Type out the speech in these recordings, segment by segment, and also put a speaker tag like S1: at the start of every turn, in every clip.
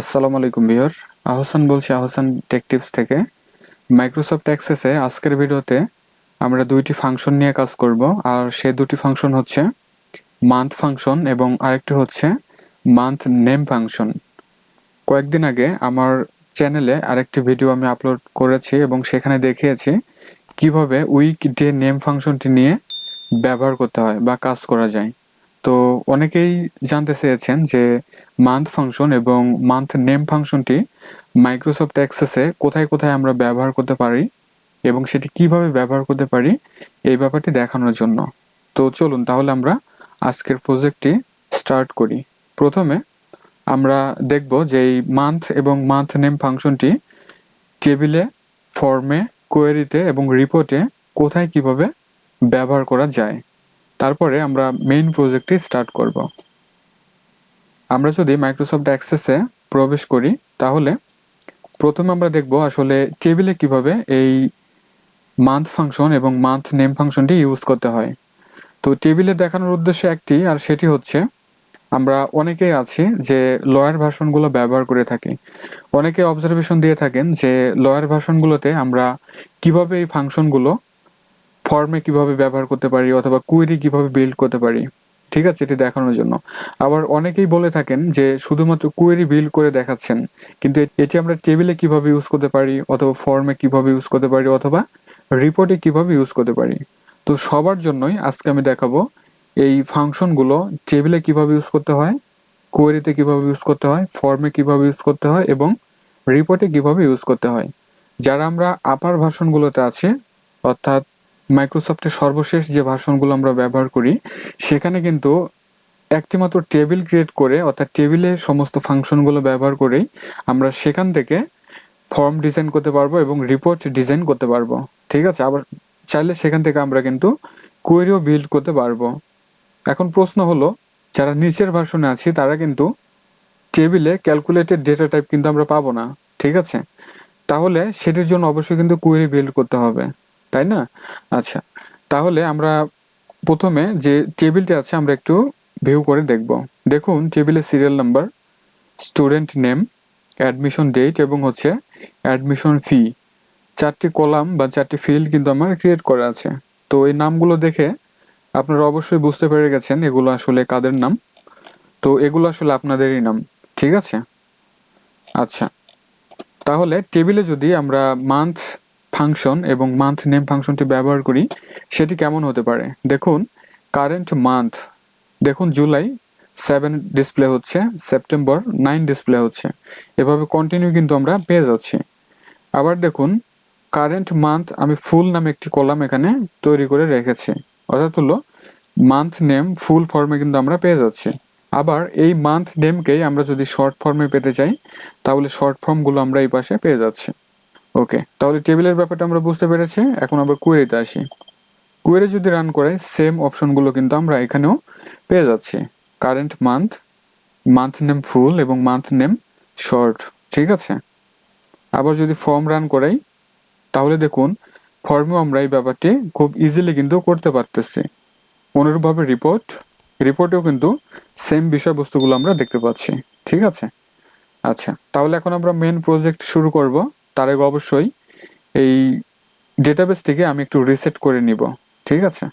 S1: আসসালামু আলাইকুম বিহর আহসান বলছি, আহসান টেক টিপস থেকে। মাইক্রোসফট অ্যাক্সেসে আজকের ভিডিওতে আমরা দুইটি ফাংশন নিয়ে কাজ করব, আর সে দুটি ফাংশন হচ্ছে মান্থ ফাংশন এবং আরেকটি হচ্ছে মান্থ নেম ফাংশন কয়েকদিন আগে আমার চ্যানেলে আরেকটি ভিডিও আমি আপলোড করেছি এবং সেখানে দেখিয়েছি কীভাবে উইক ডে নেম ফাংশনটি নিয়ে ব্যবহার করতে হয় বা কাজ করা যায়। তো অনেকেই জানতে চেয়েছেন যে মান্থ ফাংশন এবং মান্থ নেম ফাংশনটি মাইক্রোসফট অ্যাক্সেসে কোথায় কোথায় আমরা ব্যবহার করতে পারি এবং সেটি কীভাবে ব্যবহার করতে পারি এই ব্যাপারটি দেখানোর জন্য। তো চলুন তাহলে আমরা আজকের প্রজেক্টটি স্টার্ট করি। প্রথমে আমরা দেখব যে এই মান্থ এবং মান্থ নেম ফাংশনটি টেবিলে ফর্মে কোয়েরিতে এবং রিপোর্টে কোথায় কীভাবে ব্যবহার করা যায়। তারপরে আমরা মেইন প্রজেক্টটি স্টার্ট করব। আমরা যদি মাইক্রোসফট অ্যাক্সেসে প্রবেশ করি, তাহলে প্রথমে আমরা দেখব আসলে টেবিলে কীভাবে এই মান্থ ফাংশন এবং মান্থ নেম ফাংশনটি ইউজ করতে হয়। তো টেবিলে দেখানোর উদ্দেশ্য একটি, আর সেটি হচ্ছে আমরা অনেকেই আছি যে লয়ার ভাষণগুলো ব্যবহার করে থাকি। অনেকে অবজারভেশন দিয়ে থাকেন যে লয়ার ভাষণগুলোতে আমরা কীভাবে এই ফাংশনগুলো ফর্মে কীভাবে ব্যবহার করতে পারি অথবা কুয়েরি কীভাবে বিল্ড করতে পারি, ঠিক আছে, এটি দেখানোর জন্য। আবার অনেকেই বলে থাকেন যে শুধুমাত্র কুয়েরি বিল্ড করে দেখাচ্ছেন, কিন্তু এটি আমরা টেবিলে কীভাবে ইউজ করতে পারি, অথবা ফর্মে কীভাবে ইউজ করতে পারি, অথবা রিপোর্টে কীভাবে ইউজ করতে পারি। তো সবার জন্যই আজকে আমি দেখাবো এই ফাংশনগুলো টেবিলে কীভাবে ইউজ করতে হয় কোয়েরিতে কীভাবে ইউজ করতে হয় ফর্মে কীভাবে ইউজ করতে হয় এবং রিপোর্টে কীভাবে ইউজ করতে হয়। যারা আমরা আপার ভার্সনগুলোতে আছে, অর্থাৎ মাইক্রোসফটের সর্বশেষ যে ভার্সনগুলো আমরা ব্যবহার করি, সেখানে কিন্তু একটিমাত্র টেবিল ক্রিয়েট করে, অর্থাৎ টেবিলের সমস্ত ফাংশনগুলো ব্যবহার করেই আমরা সেখান থেকে ফর্ম ডিজাইন করতে পারব এবং রিপোর্ট ডিজাইন করতে পারব। ঠিক আছে? আবার চাইলে সেখান থেকে আমরা কিন্তু কোয়েরিও বিল্ড করতে পারব। এখন প্রশ্ন হলো, যারা নিচের ভার্সনে আছি, তারা কিন্তু টেবিলে ক্যালকুলেটেড ডেটা টাইপ কিন্তু আমরা পাবো না। ঠিক আছে? তাহলে সেটির জন্য অবশ্যই কিন্তু কোয়েরি বিল্ড করতে হবে। তাই না? আচ্ছা তাহলে আমরা প্রথমে যে টেবিলটি আছে আমরা একটু ভিউ করে দেখব। দেখুন, টেবিলের serial number student name admission date এবং হচ্ছে অ্যাডমিশন ফি চারটি কলাম বা চারটি ফিল্ড কিন্তু আমার ক্রিয়েট করা আছে। তো এই নামগুলো দেখে আপনারা অবশ্যই বুঝতে পেরে গেছেন এগুলো আসলে কাদের নাম। তো এগুলো আসলে আপনাদেরই নাম, ঠিক আছে? আচ্ছা তাহলে টেবিলে যদি আমরা মান্থ ফাংশন এবং মান্থ নেম ফাংশনটি ব্যবহার করি, সেটি কেমন হতে পারে? দেখুন কারেন্ট মান্থ দেখুন জুলাই সেভেন ডিসপ্লে হচ্ছে সেপ্টেম্বর নাইন ডিসপ্লে হচ্ছে। এভাবে কন্টিনিউ কিন্তু আমরা পেয়ে যাচ্ছি। আবার দেখুন কারেন্ট মান্থ আমি ফুল নামে একটি কলাম এখানে তৈরি করে রেখেছি। অর্থাৎ হলো মান্থ নেম ফুল ফর্মে কিন্তু আমরা পেয়ে যাচ্ছি। আবার এই মান্থ নেমকেই আমরা যদি শর্ট ফর্মে পেতে চাই, তাহলে শর্ট ফর্মগুলো আমরা এই পাশে পেয়ে যাচ্ছি। ওকে, তাহলে টেবিলের ব্যাপারটা আমরা বুঝতে পেরেছি, এখন আবার কুয়েরিতে আসি। কুয়েরি যদি রান করে সেম অপশনগুলো কিন্তু আমরা এখানেও পেয়ে যাচ্ছি। Current month month name full এবং মান্থ নেম শর্ট ঠিক আছে? আবার যদি ফর্ম রান করাই, তাহলে দেখুন ফর্মেও আমরা এই ব্যাপারটি খুব ইজিলি কিন্তু করতে পারতেছি। অনুরূপভাবে রিপোর্ট রিপোর্টেও কিন্তু সেম বিষয়বস্তুগুলো আমরা দেখতে পাচ্ছি, ঠিক আছে? আচ্ছা তাহলে এখন আমরা মেন প্রজেক্ট শুরু করব। তার আগে অবশ্যই এই ডেটাবেসটিকে আমি একটু রিসেট করে নিব, ঠিক আছে?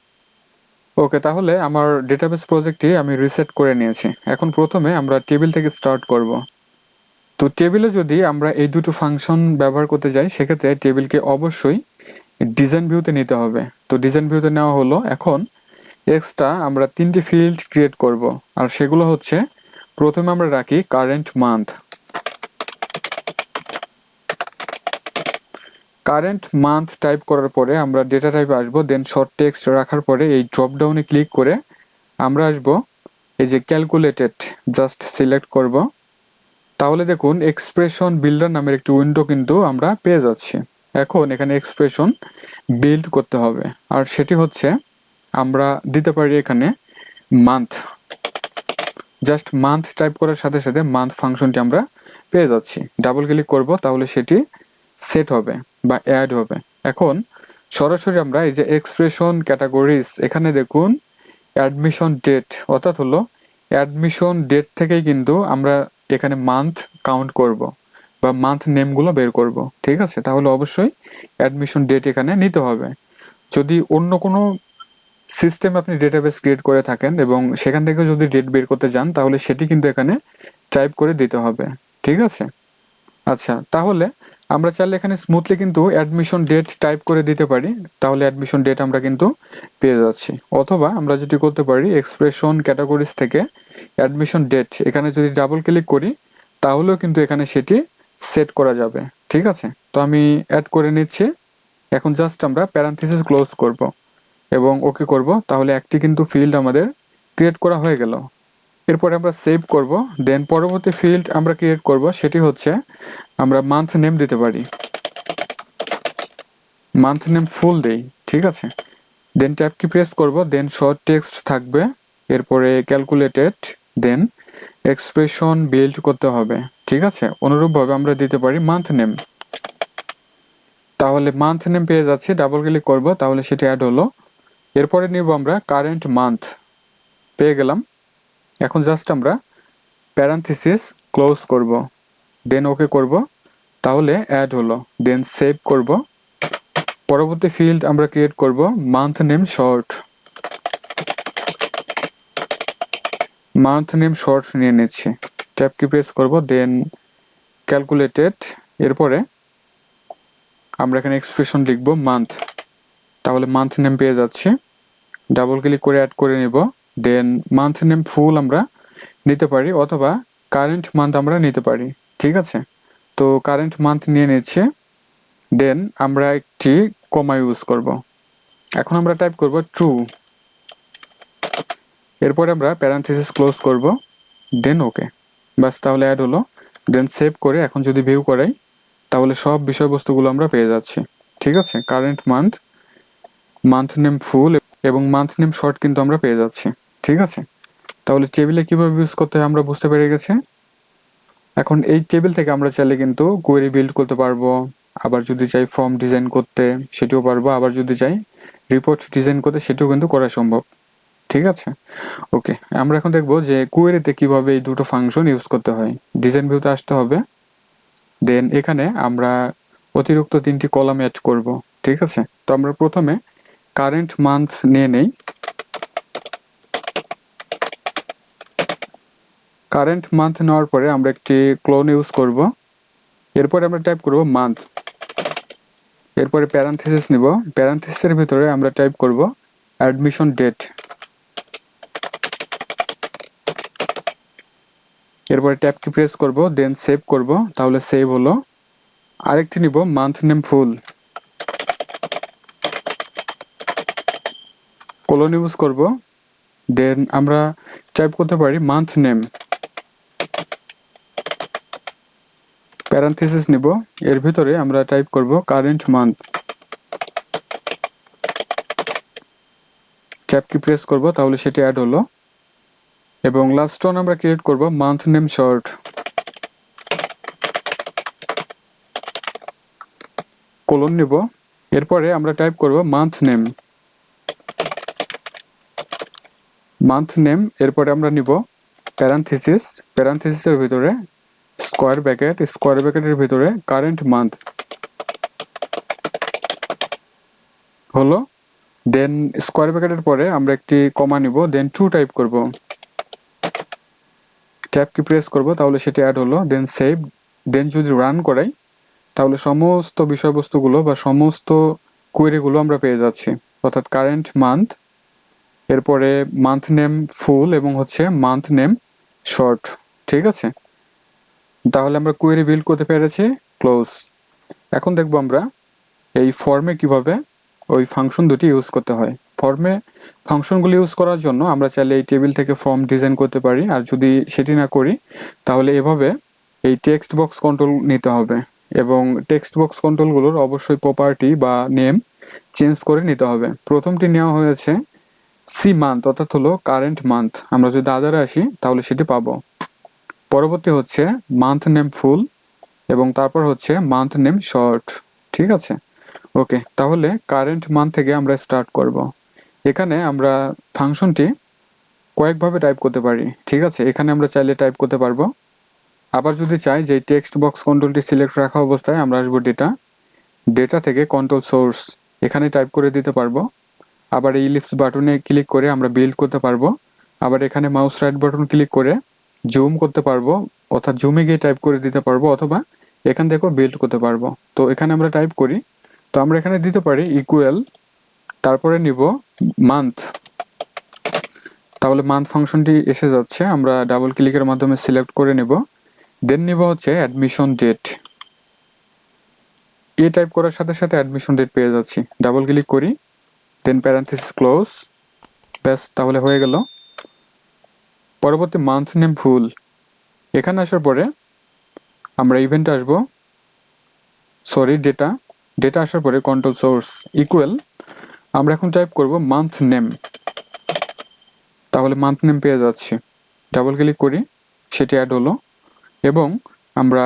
S1: ওকে তাহলে আমার ডেটাবেস প্রজেক্টটি আমি রিসেট করে নিয়েছি। এখন প্রথমে আমরা টেবিল থেকে স্টার্ট করব। তো টেবিলে যদি আমরা এই দুটো ফাংশন ব্যবহার করতে যাই, সেক্ষেত্রে টেবিলকে অবশ্যই ডিজাইন ভিউতে নিতে হবে। তো ডিজাইন ভিউতে নেওয়া হলো। এখন এক্সট্রা আমরা তিনটি ফিল্ড ক্রিয়েট করব। আর সেগুলো হচ্ছে, প্রথমে আমরা রাখি current month current month type করার পরে আমরা ডেটা টাইপে আসব দেন শর্ট টেক্সট রাখার পরে এই ড্রপ ডাউনে ক্লিক করে আমরা আসব, এই যে ক্যালকুলেটেড জাস্ট সিলেক্ট করব। তাহলে দেখুন এক্সপ্রেশন বিল্ডার নামের একটি উইন্ডো কিন্তু আমরা পেয়ে যাচ্ছি। এখন এখানে এক্সপ্রেশন বিল্ড করতে হবে। আর সেটি হচ্ছে আমরা দিতে পারি এখানে মান্থ জাস্ট মান্থ টাইপ করার সাথে সাথে মান্থ ফাংশনটি আমরা পেয়ে যাচ্ছি। ডাবল ক্লিক করব, তাহলে সেটি সেট হবে। বা অ্যাড হবে। এখন সরাসরি আমরা এই যে এক্সপ্রেশন ক্যাটাগরিজ এখানে দেখুন অ্যাডমিশন ডেট অর্থাৎ হলো অ্যাডমিশন ডেট থেকেই কিন্তু আমরা এখানে মান্থ কাউন্ট করব বা মান্থ নেমগুলো বের করব, ঠিক আছে? তাহলে অবশ্যই অ্যাডমিশন ডেট এখানে নিতে হবে। যদি অন্য কোনো সিস্টেম আপনি ডেটাবেস ক্রিয়েট করে থাকেন এবং সেখান থেকে যদি ডেট বের করতে যান, তাহলে সেটি কিন্তু এখানে টাইপ করে দিতে হবে, ঠিক আছে? আচ্ছা তাহলে আমরা চাইলে এখানে স্মুথলি কিন্তু অ্যাডমিশন ডেট টাইপ করে দিতে পারি। তাহলে অ্যাডমিশন ডেট আমরা কিন্তু পেয়ে যাচ্ছি। অথবা আমরা যেটি করতে পারি এক্সপ্রেশন ক্যাটাগরিজ থেকে অ্যাডমিশন ডেট এখানে যদি ডাবল ক্লিক করি, তাহলেও কিন্তু এখানে সেটি সেট করা যাবে। ঠিক আছে? তো আমি অ্যাড করে নিচ্ছি। এখন জাস্ট আমরা প্যারান্থিসিস ক্লোজ করব এবং ওকে করব। তাহলে একটি কিন্তু ফিল্ড আমাদের ক্রিয়েট করা হয়ে গেল। এরপরে আমরা সেভ করব দেন পরবর্তী ফিল্ড আমরা ক্রিয়েট করব, সেটি হচ্ছে আমরা মান্থ নেম দিতে পারি। মান্থ নেম ফুল দেই ঠিক আছে? দেন ট্যাব কি প্রেস করব দেন শর্ট টেক্সট থাকবে, এরপরে ক্যালকুলেটেড দেন এক্সপ্রেশন বিল্ড করতে হবে, ঠিক আছে? অনুরূপভাবে আমরা দিতে পারি মান্থ নেম তাহলে মান্থ নেম পেয়ে যাচ্ছি ডাবল ক্লিক করব, তাহলে সেটি অ্যাড হলো। এরপরে নিব আমরা কারেন্ট মান্থ পেয়ে গেলাম। এখন জাস্ট আমরা প্যারান্থিসিস ক্লোজ করব দেন ওকে করব, তাহলে অ্যাড হলো দেন সেভ করব। পরবর্তী ফিল্ড আমরা ক্রিয়েট করব month name short month name short নিয়ে নিচ্ছি। ট্যাপ কি প্রেস করব দেন ক্যালকুলেটেড এরপরে আমরা এখানে এক্সপ্রেশন লিখব মান্থ তাহলে মান্থ নেম পেয়ে যাচ্ছি। ডাবল ক্লিক করে অ্যাড করে নিব। দেন মান্থ নেম ফুল আমরা নিতে পারি অথবা কারেন্ট মান্থ আমরা নিতে পারি, ঠিক আছে? তো কারেন্ট মান্থ নিয়ে নিচ্ছে দেন আমরা একটি কমা ইউজ করব। এখন আমরা টাইপ করব ট্রু এরপরে আমরা প্যারান্থিসিস ক্লোজ করব দেন ওকে বাস তাহলে অ্যাড হলো। দেন সেভ করে এখন যদি ভিউ করাই, তাহলে সব বিষয়বস্তুগুলো আমরা পেয়ে যাচ্ছি, ঠিক আছে? Current month month name full এবং মান্থ নেম শর্ট কিন্তু আমরা পেয়ে যাচ্ছি। ঠিক আছে? তাহলে টেবিলে কীভাবে ইউজ করতে হয় আমরা বুঝতে পেরে গেছি। এখন এই টেবিল থেকে আমরা চাইলে কিন্তু কোয়েরি বিল্ড করতে পারব। আবার যদি চাই ফর্ম ডিজাইন করতে, সেটিও পারব। আবার যদি চাই রিপোর্ট ডিজাইন করতে, সেটিও কিন্তু করা সম্ভব। ঠিক আছে? ওকে আমরা এখন দেখব যে কুয়েরিতে কীভাবে এই দুটো ফাংশন ইউজ করতে হয়। ডিজাইন ভিউতে আসতে হবে। দেন এখানে আমরা অতিরিক্ত তিনটি কলাম অ্যাড করব। ঠিক আছে? তো আমরা প্রথমে কারেন্ট মান্থ নিয়ে নেই। কারেন্ট মান্থ নেওয়ার পরে আমরা একটি ক্লোন ইউজ করব। এরপরে আমরা টাইপ করব মান্থ এরপরে প্যারান্থিসিস নিব। প্যারান্থিসিসের ভিতরে আমরা টাইপ করব অ্যাডমিশন ডেট এরপরে ট্যাব কি প্রেস করব দেন সেভ করব, তাহলে সেভ হলো। আরেকটি নিব month name full colon use করব। দেন আমরা টাইপ করতে পারি মান্থ নেম প্যারান্থিসিস নিব। এর ভিতরে আমরা টাইপ করব current month tab key press করব, তাহলে সেটি অ্যাড হলো। এবং লাস্ট ওয়ান আমরা ক্রিয়েট করব মান্থ নেম শর্ট কোলন নিব। এরপরে আমরা টাইপ করব মান্থ নেম মান্থ নেম এরপরে আমরা নিব প্যারান্থিসিস প্যারান্থিসিসের ভিতরে স্কোয়ার ব্যাকেট স্কোয়ার ব্যাকেটের ভিতরে কারেন্ট মান্থ হলো দেন স্কোয়ার ব্যাকেটের পরে আমরা একটি কমা নিব দেন টু টাইপ করব। ট্যাব কি প্রেস করব, তাহলে সেটি অ্যাড হলো দেন সেভ দেন যদি রান করাই, তাহলে সমস্ত বিষয়বস্তুগুলো বা সমস্ত কোয়েরিগুলো আমরা পেয়ে যাচ্ছি। অর্থাৎ কারেন্ট মান্থ এরপরে মান্থ নেম ফুল এবং হচ্ছে মান্থ নেম শর্ট ঠিক আছে? তাহলে আমরা কোয়েরি বিল্ড করতে পেরেছি ক্লোজ এখন দেখব আমরা এই ফর্মে কীভাবে ওই ফাংশন দুটি ইউজ করতে হয়। ফর্মে ফাংশনগুলি ইউজ করার জন্য আমরা চাইলে এই টেবিল থেকে ফর্ম ডিজাইন করতে পারি, আর যদি সেটি না করি, তাহলে এভাবে এই টেক্সট বক্স কন্ট্রোল নিতে হবে এবং টেক্সট বক্স কন্ট্রোলগুলোর অবশ্যই প্রপার্টি বা নেম চেঞ্জ করে নিতে হবে। প্রথমটি নেওয়া হয়েছে সি মান্থ অর্থাৎ হলো কারেন্ট মান্থ আমরা যদি আদারে আসি, তাহলে সেটি পাবো। পরবর্তী হচ্ছে মান্থ নেম ফুল এবং তারপর হচ্ছে মান্থ নেম শর্ট ঠিক আছে? ওকে তাহলে কারেন্ট মান্থ থেকে আমরা স্টার্ট করব। এখানে আমরা ফাংশনটি কয়েকভাবে টাইপ করতে পারি, ঠিক আছে? এখানে আমরা চাইলে টাইপ করতে পারব। আবার যদি চাই যে টেক্সট বক্স কন্ট্রোলটি সিলেক্ট রাখা অবস্থায় আমরা আসব ডেটা ডেটা থেকে কন্ট্রোল সোর্স এখানে টাইপ করে দিতে পারব। আবার এই লিপস বাটনে ক্লিক করে আমরা বিল্ড করতে পারব। আবার এখানে মাউস রাইট বাটন ক্লিক করে জুম করতে পারব, অর্থাৎ জুমে গিয়ে টাইপ করে দিতে পারব, অথবা এখান থেকেও বিল্ড করতে পারব। তো এখানে আমরা টাইপ করি। তো আমরা এখানে দিতে পারি ইকুয়াল তারপরে নিব মান্থ তাহলে মান্থ ফাংশনটি এসে যাচ্ছে, আমরা ডাবল ক্লিকের মাধ্যমে সিলেক্ট করে নেব। দেন নিব হচ্ছে অ্যাডমিশন ডেট এ টাইপ করার সাথে সাথে অ্যাডমিশন ডেট পেয়ে যাচ্ছি। ডাবল ক্লিক করি দেন প্যারান্থিসিস ক্লোজ ব্যাস, তাহলে হয়ে গেল। পরবর্তী মান্থ নেম ফুল। এখানে আসার পরে আমরা ইভেন্টে আসব। সরি ডেটা ডেটা আসার পরে কন্ট্রোল সোর্স ইকুয়াল আমরা এখন টাইপ করব মান্থ নেম তাহলে মান্থ নেম পেয়ে যাচ্ছি। ডাবল ক্লিক করি, সেটি অ্যাড হলো। এবং আমরা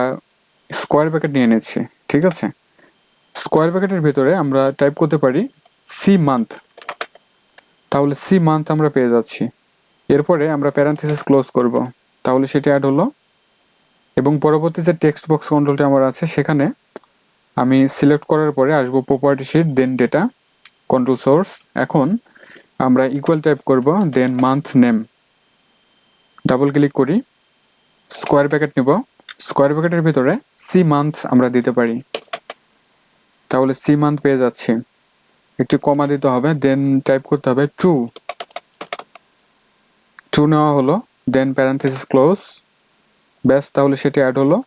S1: স্কোয়ার ব্র্যাকেট নিয়ে নিচ্ছি, ঠিক আছে? স্কোয়ার ব্র্যাকেটের ভিতরে আমরা টাইপ করতে পারি সি মান্থ তাহলে সি মান্থ আমরা পেয়ে যাচ্ছি। এরপরে আমরা প্যারান্থিসিস ক্লোজ করব। তাহলে সেটি অ্যাড হলো। এবং পরবর্তী যে টেক্সট বক্স কন্ট্রোলটি আমার আছে, সেখানে আমি সিলেক্ট করার পরে আসব property sheet then data control source এখন আমরা ইকুয়াল টাইপ করব then month name double click করি। স্কোয়ার প্যাকেট নেব। স্কোয়ার প্যাকেটের ভিতরে সি মান্থ আমরা দিতে পারি। তাহলে সি মান্থ পেয়ে যাচ্ছি। একটু কমা দিতে হবে দেন টাইপ করতে হবে ট্রু ট্রু নেওয়া হলো দেন প্যারান্থিসিস ক্লোজ ব্যাস, তাহলে সেটি অ্যাড হলো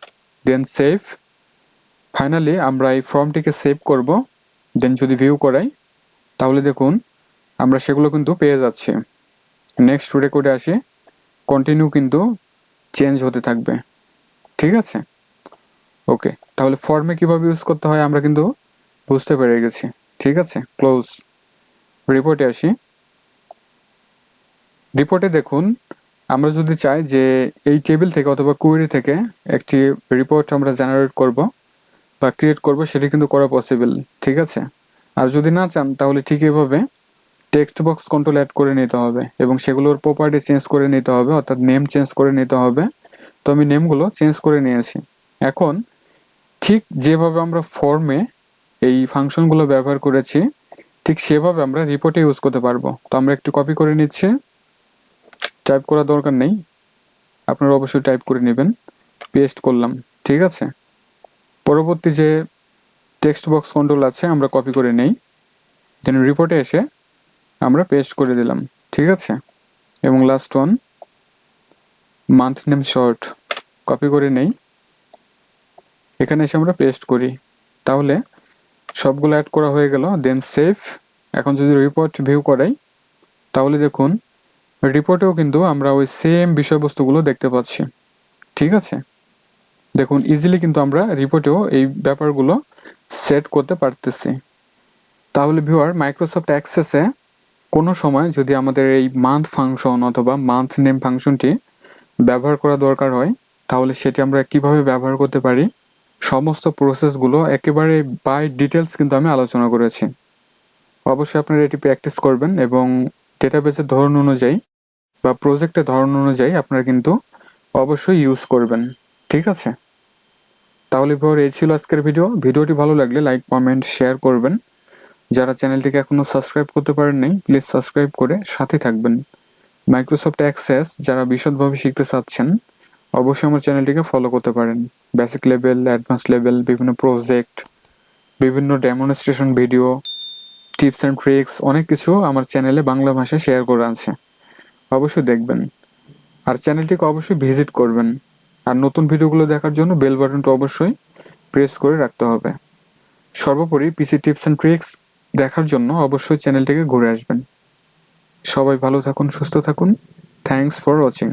S1: দেন সেভ ফাইনালি আমরা এই ফর্মটিকে সেভ করব দেন যদি ভিউ করাই, তাহলে দেখুন, আমরা সেগুলো কিন্তু পেয়ে যাচ্ছি। নেক্সট রেকর্ডে আসি কন্টিনিউ কিন্তু চেঞ্জ হতে থাকবে। ঠিক আছে? ওকে তাহলে ফর্মে কীভাবে ইউজ করতে হয় আমরা কিন্তু বুঝতে পেরে গেছি। ঠিক আছে? ক্লোজ রিপোর্টে আসি। রিপোর্টে দেখুন, আমরা যদি চাই যে এই টেবিল থেকে অথবা কুয়েরি থেকে একটি রিপোর্ট আমরা জেনারেট করব বা ক্রিয়েট করব, সেটি কিন্তু করা পসিবল ঠিক আছে? আর যদি না চান, তাহলে ঠিক এভাবে টেক্সট বক্স কন্ট্রোল অ্যাড করে নিতে হবে এবং সেগুলোর প্রপার্টি চেঞ্জ করে নিতে হবে, অর্থাৎ নেম চেঞ্জ করে নিতে হবে। তো আমি নেমগুলো চেঞ্জ করে নিয়েছি। এখন ঠিক যেভাবে আমরা ফর্মে এই ফাংশনগুলো ব্যবহার করেছি, ঠিক সেভাবে আমরা রিপোর্টে ইউজ করতে পারব। তো আমরা একটু কপি করে নিচ্ছি। টাইপ করার দরকার নেই। আপনারা অবশ্যই টাইপ করে নেবেন। পেস্ট করলাম, ঠিক আছে? পরবর্তী যে টেক্সট বক্স কন্ট্রোল আছে, আমরা কপি করে নেই। দেন রিপোর্টে এসে আমরা পেস্ট করে দিলাম, ঠিক আছে? এবং last one month name short copy করে নেই। এখানে এসে আমরা পেস্ট করি। তাহলে সবগুলো অ্যাড করা হয়ে গেল দেন সেভ এখন যদি রিপোর্ট ভিউ করাই, তাহলে দেখুন রিপোর্টেও কিন্তু আমরা ওই সেম বিষয়বস্তুগুলো দেখতে পাচ্ছি। ঠিক আছে? দেখুন ইজিলি কিন্তু আমরা রিপোর্টেও এই ব্যাপারগুলো সেট করতে পারতেছি। তাহলে ভিউয়ার মাইক্রোসফট অ্যাক্সেসে কোনো সময় যদি আমাদের এই মান্থ ফাংশন অথবা মান্থ নেম ফাংশনটি ব্যবহার করা দরকার হয়, তাহলে সেটি আমরা কীভাবে ব্যবহার করতে পারি? সমস্ত প্রসেসগুলো একেবারে বাই ডিটেলস কিন্তু আমি আলোচনা করেছি। অবশ্যই আপনারা এটি প্র্যাকটিস করবেন এবং ডেটাবেসের ধরন অনুযায়ী বা প্রজেক্টের ধরন অনুযায়ী আপনারা কিন্তু অবশ্যই ইউজ করবেন। ঠিক আছে? তাহলে ভিওর এই ছিল আজকের ভিডিও ভিডিওটি ভালো লাগলে লাইক কমেন্ট শেয়ার করবেন। যারা চ্যানেলটিকে এখনও সাবস্ক্রাইব করতে পারেন নাই প্লিজ সাবস্ক্রাইব করে সাথে থাকবেন। মাইক্রোসফট অ্যাক্সেস যারা বিশদভাবে শিখতে চাচ্ছেন, অবশ্যই আমার চ্যানেলটিকে ফলো করতে পারেন। বেসিক লেভেল অ্যাডভান্স লেভেল বিভিন্ন প্রজেক্ট বিভিন্ন demonstration video tips and tricks অনেক কিছু আমার চ্যানেলে বাংলা ভাষায় শেয়ার করা আছে। অবশ্যই দেখবেন। আর চ্যানেলটিকে অবশ্যই ভিজিট করবেন। আর নতুন ভিডিওগুলো দেখার জন্য বেল বাটনটা অবশ্যই প্রেস করে রাখতে হবে। সর্বোপরি পিসি টিপস অ্যান্ড ট্রিক্স দেখার জন্য অবশ্যই চ্যানেলটিকে ঘুরে আসবেন। সবাই ভালো থাকুন, সুস্থ থাকুন। Thanks for watching